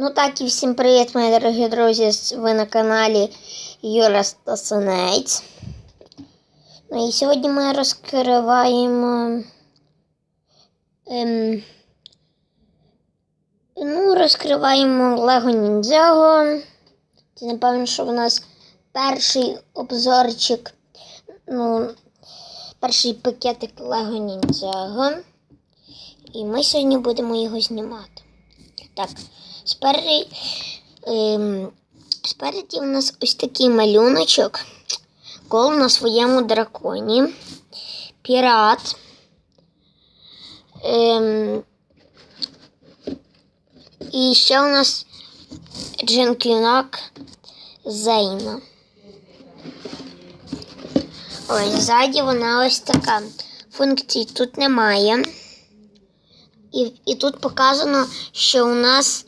Ну так і всім привіт, мої дорогі друзі. Ви на каналі Юра Стасанець. Ну і сьогодні ми розкриваємо. Ем, ну, розкриваємо Лего Ніндзяго. Це, напевно, що у нас перший обзорчик. Ну, перший пакетик Лего Ніндзяго. І ми сьогодні будемо його знімати. Так, спереді, ем, спереді у нас ось такий малюночок. Кол на своєму драконі. Пірат. Ем, і ще у нас джентлінок Зейна. Ось ззаді вона ось така. Функцій тут немає. І, і тут показано, що у нас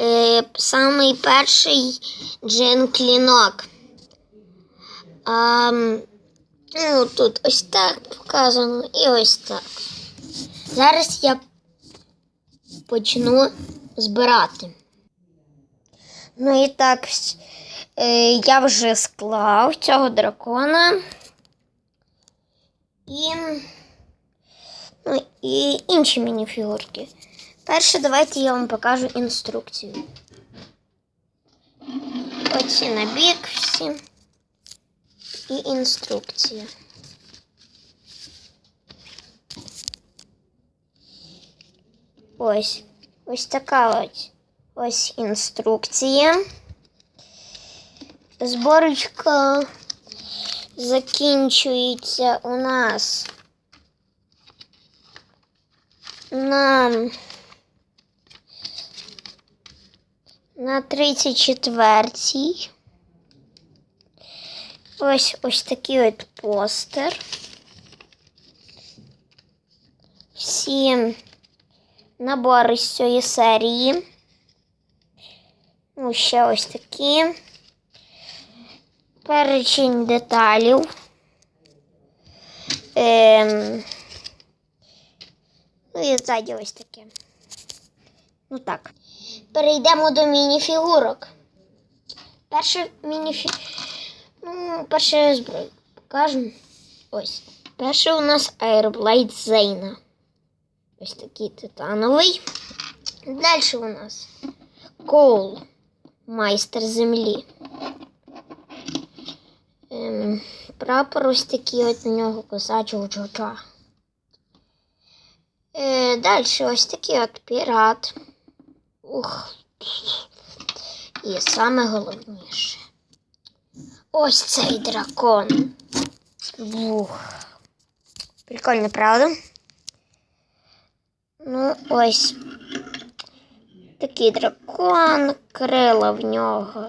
е, самий перший джин-клінок. А, ну, тут ось так показано і ось так. Зараз я почну збирати. Ну і так, е, я вже склав цього дракона. І Ну і інші мініфігурки. Перше, давайте я вам покажу інструкцію. Оці на бік всі. І інструкція. Ось. Ось така ось. Ось інструкція. Зборочка закінчується у нас на, на 34-й. Ось ось такий от постер. Всі набори з цієї серії. Ну, ще ось такі. Перечень деталів. Ем, Ну і ззаді ось таке. Ну так. Перейдемо до мініфігурок. Перше мініфі... Ну, перше зброю покажемо. Ось. Перший у нас Airblade Зейна. Ось такий титановий. Далі у нас Коул. Майстер землі. Ем, прапор ось такий от на нього косачого джоджа. Е, Далі ось такий от пірат. Ух. І саме головніше. Ось цей дракон. Ух. Прикольно, правда? Ну, ось. Такий дракон, крила в нього.